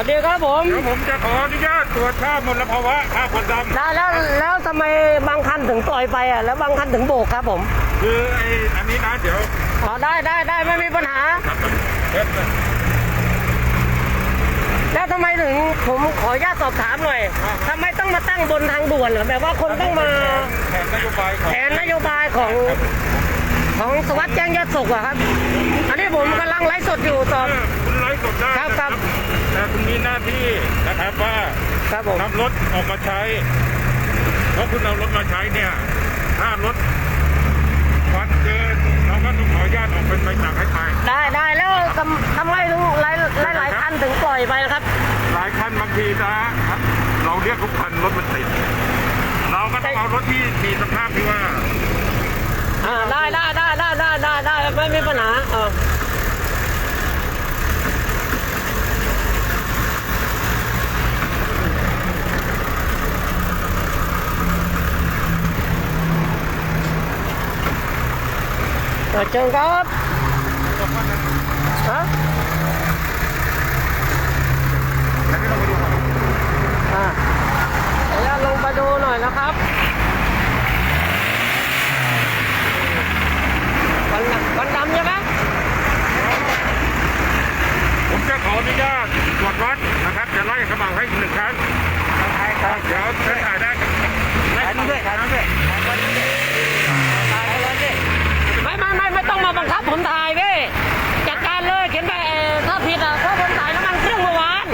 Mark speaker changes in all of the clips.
Speaker 1: วัสดีครับผม
Speaker 2: เดี๋ยวผมจะขออนุญาตตรวจค่ามลภาวะค่าควันด
Speaker 1: แล้วแล้วแล้วทำไมบางคันถึงปล่อยไปอะแล้วบางคันถึงโบกครับผมำ
Speaker 2: คือไอ้อันนี้นะเดี๋ยว
Speaker 1: อ๋อได้ได้ได้ไม่มีปัญหา
Speaker 2: เช็ดนะ
Speaker 1: แล้วทำไมถึงผมขออนุญาตสอบถามหน่อยทำไมต้องมาตั้งบนทางด่วนเหรอแบบว่าคนต้องมา
Speaker 2: แผนนโยบายของ
Speaker 1: แผนนโยบายของของสวัสดิ์แจ้งยอดสุขอะครับ อันนี้ผมกำลังไลฟ์สดอยู่ตอน
Speaker 2: เออคุณ ไลฟ์สดได้
Speaker 1: ครับ
Speaker 2: นะครับแต่คุณมีหน้าที่นะครับว่า
Speaker 1: ครับผม
Speaker 2: นำรถออกมาใช้ เพราะคุณเอารถมาใช้เนี่ย ถ้ารถควันเกินเราก็ต้องขออนุญาตออกเป็นใบสั่งให้ไป
Speaker 1: ได้ได้แล้วทำทำไมถึงหลายหลายหลายคันถึงปล่อยไปนะครับ
Speaker 2: หลายคันบางทีนะเราเรียกทุกคันรถมันติด เราก็ต้องเอารถที่มีสภาพที่ว่า
Speaker 1: อ่าได้ได้ได้ได้ได้ได้ได้ไม่มีปัญหาเออ เปิดเชิญครับฮะอ่าเดี๋ยวลงไปดูหน่อยนะครับวันดำวันดำใช่ไหม
Speaker 2: จะขออนุญาตตรวจวัดนะครับจะไล่ขมังให้อีกหนึ่งครั้งครับเดี๋ยวฉันถ่ายได้ถ่ายด้วยถ่ายด้วย
Speaker 1: ไม่ไม่ไม่ไม่ต้องมาบังคับผมถ่ายเว้ยจัดการเลยเขียนไปเอ่อถ้าผิดอะเพราะผมถ่ายน้ำมันเครื่องเมื่อวาน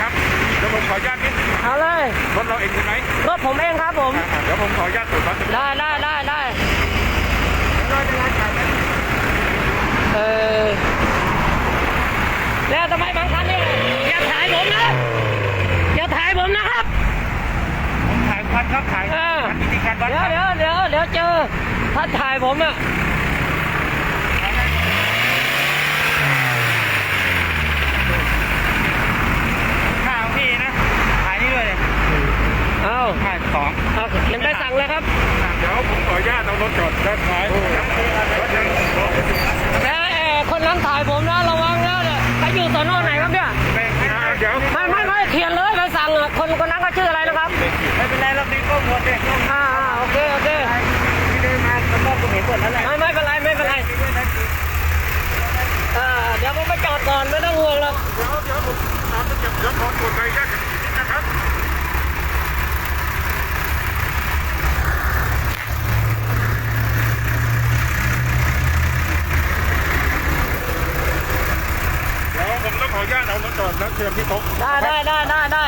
Speaker 2: ครับเดี๋ยวผมขออนุญาตนิด
Speaker 1: เอาเลย
Speaker 2: รถเราเองใช่ไหม
Speaker 1: รถผมเองครับผม
Speaker 2: เดี๋ยวผมขออนุญาตตรวจวัด
Speaker 1: ได้ได้ได้ได้เออแล้วทำไมบางคันเนี่ยอย่าถ่ายผมนะอย่าถ่ายผมนะครับ
Speaker 2: ผมถ่ายควันครับถ่าย
Speaker 1: เออ
Speaker 2: วิธีการวัด
Speaker 1: เดี๋ยวเดี๋ยวเดี๋ยวเดี๋ยวเจอถ้าถ่ายผมอะ
Speaker 2: ข้าวพี่นะถ่ายนี่ด้วยเลย
Speaker 1: เอา
Speaker 2: ถ่ายสอง
Speaker 1: เอาเขียนใบสั่งเลยครับ
Speaker 2: เดี๋ยวผมขออนุญาตเอารถจอดด้านซ้ายรถยัง
Speaker 1: แล้วเอ่อคนนั้นถ่ายผมนะระวังนะเนี่ยไปอยู่สอนอไหนครับเนี่ย
Speaker 2: เดี๋ยว
Speaker 1: ไม่ไม่ไม่เขียนเลยใบสั่งอะคนคนนั้นก็ชื่ออะไรนะครับ
Speaker 2: ไม่เป็นไรเราดีก็หมดเลย
Speaker 1: อ่าอ่าโอเคโอเค
Speaker 2: ที่ได้มาแล้วก็ผมเห็นหมดแล้วแหละ
Speaker 1: ไม่ไม่เป็นไรไม่เป็นไรอ่าเดี๋ยวผมไปจอดก่อนไม่ต้องห่วงหรอก
Speaker 2: เดี๋ยวเดี๋ยวผมตามไปเก็บเดี๋ยวขอกดใบแยกกันนิดนะครับ เดี๋ยวผมต้องขออนุญาตเอา รถจอดแล้วเตรียมที่โต๊ะ
Speaker 1: ได้ได้ได้ได้ได้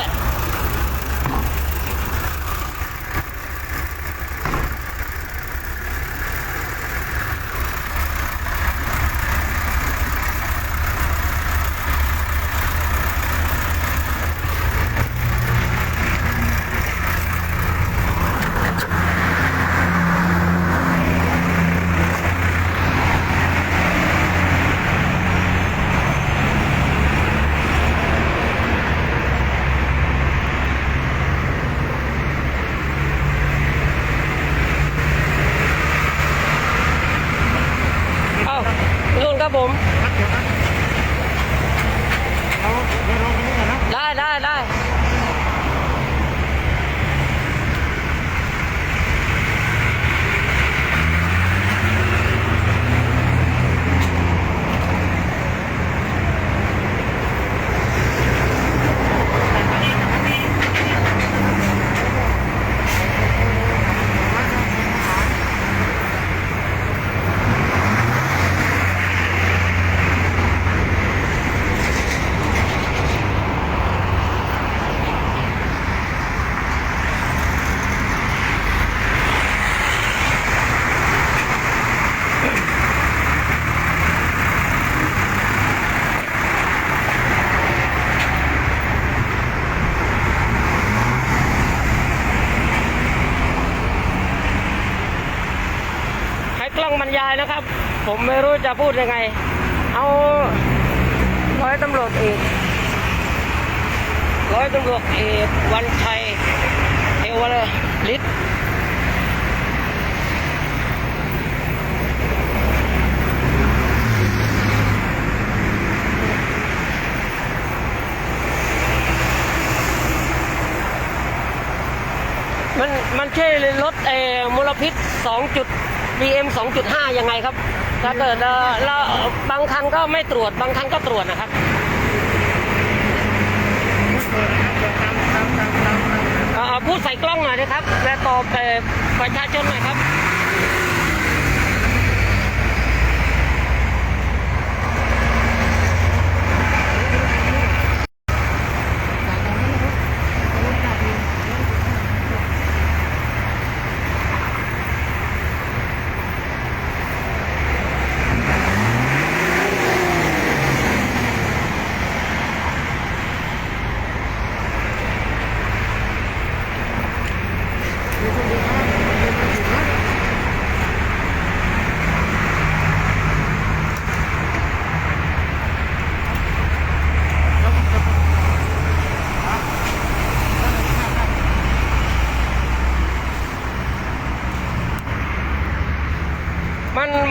Speaker 2: ไม่
Speaker 1: รู้จะพูดยังไง เอาร้อยตำรวจเอกร้อยตำรวจเอกวันชัยเทวเลยลิฟต์มันมันใช่รถเอมลพิษ 2 จุด BM 2.5 ยังไงครับ ถ้าเกิดเราบางคันก็ไม่ตรวจบางคันก็ตรวจนะครับเอ่อพูดใส่กล้องหน่อยนะครับ และตอบเอ่อประชาชนหน่อยครับ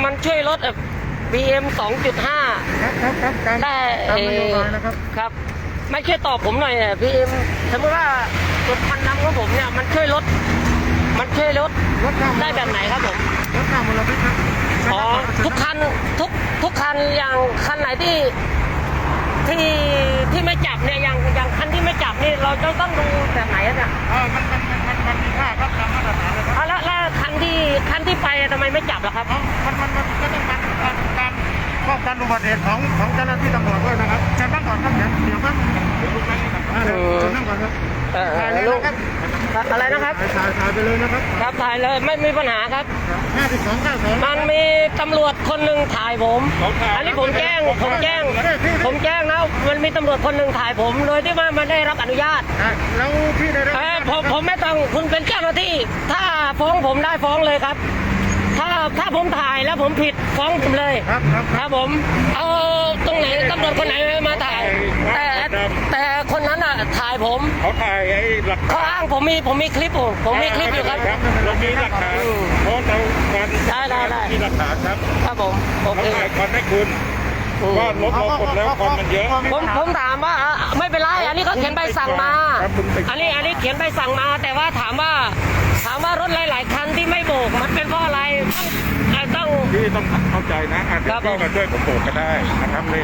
Speaker 1: มัน มันช่วยลดเอ่อ PM 2.5
Speaker 3: ครับครับครับตาม
Speaker 1: ได้
Speaker 3: ตาม
Speaker 1: เอ่
Speaker 3: นโย
Speaker 1: อบา
Speaker 3: ยนะครับ
Speaker 1: ครับไม่ช่วยตอบผมหน่อยเนี่ย PM สมมติว่าจุดพันดำของผมเนี่ยมันช่วยลดมันช่วยลด
Speaker 3: ลดค่ามล
Speaker 1: ได้แบบไหนครับผม
Speaker 3: ลดค่ามลพิษครับ
Speaker 1: อ๋อทุกคันทุกทุกคันอย่างคันไหนที่ที่ที่ไม่จับเนี่ยอย่างอย่างคันที่ไม่จับนี่เราจะต้องดูแบบไหนอะเนี่ย
Speaker 3: เออมันมัน มันมันมันมีค่าครับตามมาตรฐานเลยครับ
Speaker 1: เอาแล้วแล้วคันที่คันที่ไปอะทำไมไม่จับล่ะครับ
Speaker 3: เอ้ามันมันมันก็ต้องการการการป้องกันอุบัติเหตุของของเจ้าหน้าที่ตำรวจด้วยนะครับเชิญนั่งก่อนครับเดี๋ยวเดี๋ยวครับเดี๋ยวลุกนั่งนี่ครับอ่าเดี๋ยวเชิญนั่งก่อนครับ
Speaker 1: เออ
Speaker 3: ถ่ายเลย
Speaker 1: ลูก
Speaker 3: นะครับ
Speaker 1: อะไรนะครับ
Speaker 3: ถ่ายถ่ายถ่ายไปเลยนะครับ
Speaker 1: ครับถ่ายเลยไม่มีปัญหาครับ
Speaker 3: ห้าสิบสองเก้าสอง
Speaker 1: มันมีตำรวจคนหนึ่งถ่ายผม
Speaker 2: เขาถ่าย
Speaker 1: อันนี้ผมแจ้งผมแจ้ง ผมแจ้งนะมันมีตำรวจคนหนึ่งถ่ายผม โดยที่ว่าไม่ได้รับอนุญาต
Speaker 3: อะแล้วพี่ได้รับ
Speaker 1: เอ้ยผมผมไม่ต้องคุณเป็นเจ้าหน้าที่ ถ้าฟ้องผมได้ฟ้องเลยครับ ถ้าถ้าผมถ่ายแล้วผมผิดฟ้องผมเลย
Speaker 3: ครับครับ
Speaker 1: ครับผม เอาตรงไหนตำรวจคนไหนมาถ่าย แต่แต่คนนั้นอะถ่ายผม
Speaker 2: เขาถ่ายไอ้หลัก
Speaker 1: เขาอ้างผมมีผมมีคลิปอยู่ผมมีคลิปอยู่ครับ
Speaker 2: เรามีหลักฐานเพราะเราการ
Speaker 1: ได้ได้ได้
Speaker 2: มีหลักฐานครับ
Speaker 1: ครับผมโอ
Speaker 2: เขา
Speaker 1: เค
Speaker 2: ถ่ายควันให้คุณว่ารถเรากดแล้วควันมันเยอะ
Speaker 1: ผมผมถามว่าอะไม่เป็นไรอันนี้เขาเขียนใบสั่งมา
Speaker 2: ครับคุณไป
Speaker 1: อันนี้อันนี้เขียนใบสั่งมา แต่ว่าถามว่าถามว่ารถหลาย ๆ คันที่ไม่โบกมันเป็นเพราะอะไรต้องต้อง
Speaker 2: พี่ต้องเข้าใจนะอาจจะ
Speaker 1: ครับผม
Speaker 2: พี่มาช่วยผมโบกก็ได้นะครับเลย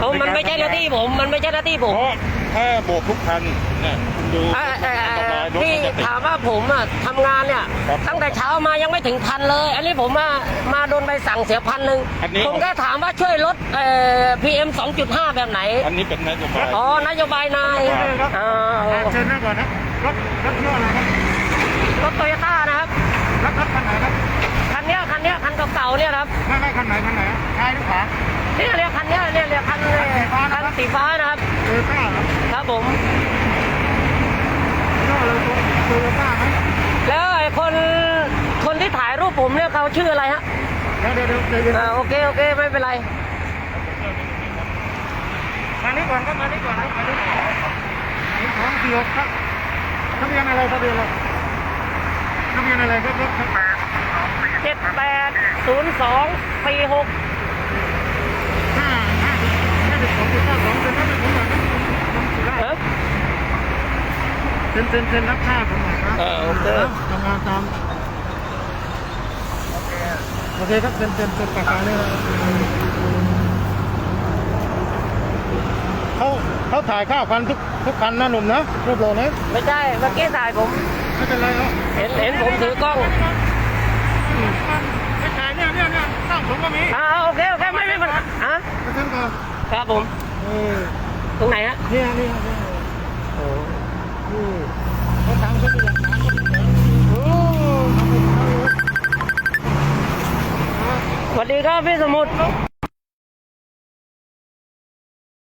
Speaker 1: เออมันไม่ใช่หน้าที่ผม มันไม่ใช่หน้าที่ผ
Speaker 2: เพ
Speaker 1: ม
Speaker 2: ราะถ้าโบกทุกคันเนี่ยคุณดู
Speaker 1: เอ่อเอ่อ
Speaker 2: อันตรายรถ
Speaker 1: ที่
Speaker 2: มันจะติด
Speaker 1: ถามว่าผมอะทำงานเนี่ย
Speaker 2: ครับ
Speaker 1: ตั้งแต่เช้ามายังไม่ถึงพันเลย อันนี้ผมมามาโดนใบสั่งเสียพันหนึ่ง
Speaker 2: อันนี้
Speaker 1: ผมก็ถามว่าช่วยลดเอ่อ PM 2.5แบบไหน
Speaker 2: อันนี้เป็นนโยบาย
Speaker 1: อ๋อนโยบายนาย
Speaker 2: ครับ
Speaker 1: อ่า
Speaker 3: อะเชิญนั่งก่อนนะรถรถเที่ยวอะไรครับ
Speaker 1: รถโตโยต้านะครับ
Speaker 3: รถรถคันไหนครับ
Speaker 1: คันเนี้ยคันเนี้ยคันเก่าๆเนี่ยครับ
Speaker 3: ไม่ไม่คันไหนคันไหนซ้ายหรือขวา
Speaker 1: เนี่ยเรียกคันเนี้ยเนี่ยเรียกคันเนี่ย
Speaker 3: สีฟ้านะครับ
Speaker 1: คันสีฟ้านะครับ
Speaker 3: โตโยต้าเหรอ
Speaker 1: ครับผม
Speaker 3: ย่อเลยโตโยต้าไหม
Speaker 1: แล้วไอ้คนคนที่ถ่ายรูปผมเนี่ยเขาชื่ออะไรฮะ
Speaker 3: เดี๋ยวเดี๋ยวเดี๋ยวเดี๋ยวเดี๋ยว
Speaker 1: อ่าโอเคโอเคไม่เป็นไร
Speaker 3: มานี่ก่อนครับมานี่ก่อนครับมานี่ก่อนนี่ของสี่หกครับทะเบียนอะไรทะเบียนอะไรทะเบียน อะไรครับรถครับ
Speaker 1: เจ็ดแปดศูนย์สองสี่หก
Speaker 3: ห้าห้าสิบห้าสิบสองจุดเก้าสองเซ็นรับให้ผมหน่อยนะผมถือได้
Speaker 1: เออ
Speaker 3: เซ็นเซ็นเซ็นรับค่าผมหน่อยครับ
Speaker 1: เออโอเค
Speaker 3: ทำงานตามโอเคครับเซ็นเซ็นเซ็นปากกาเนี่ยนะครับเขาเขาถ่ายข้าวคันทุกทุกคันนะหนุ่มนะรูปโลนะ
Speaker 1: ไม่ใช่เมื่อกี้ถ่ายผม
Speaker 3: ไม่เป็นไรครับ
Speaker 1: เห็นเห็นผมถือกล้อง
Speaker 3: ไม่ถ่ายเนี่ยเนี่ยเนี่ยตั้งผมก็มี
Speaker 1: อ่าโอเคโอเคไม่ไม่มันอะ
Speaker 3: ไปเซ็นก่อน
Speaker 1: ครับผม
Speaker 3: เออ
Speaker 1: ตรงไหนฮะ
Speaker 3: เนี่ยเนี่ยเนี่ยโอ้นี่เขาทำเขาเป็นหลักฐาน
Speaker 1: โอ้
Speaker 3: เอาไปเอาเลย
Speaker 1: สวัสดีครับพี่สมุทร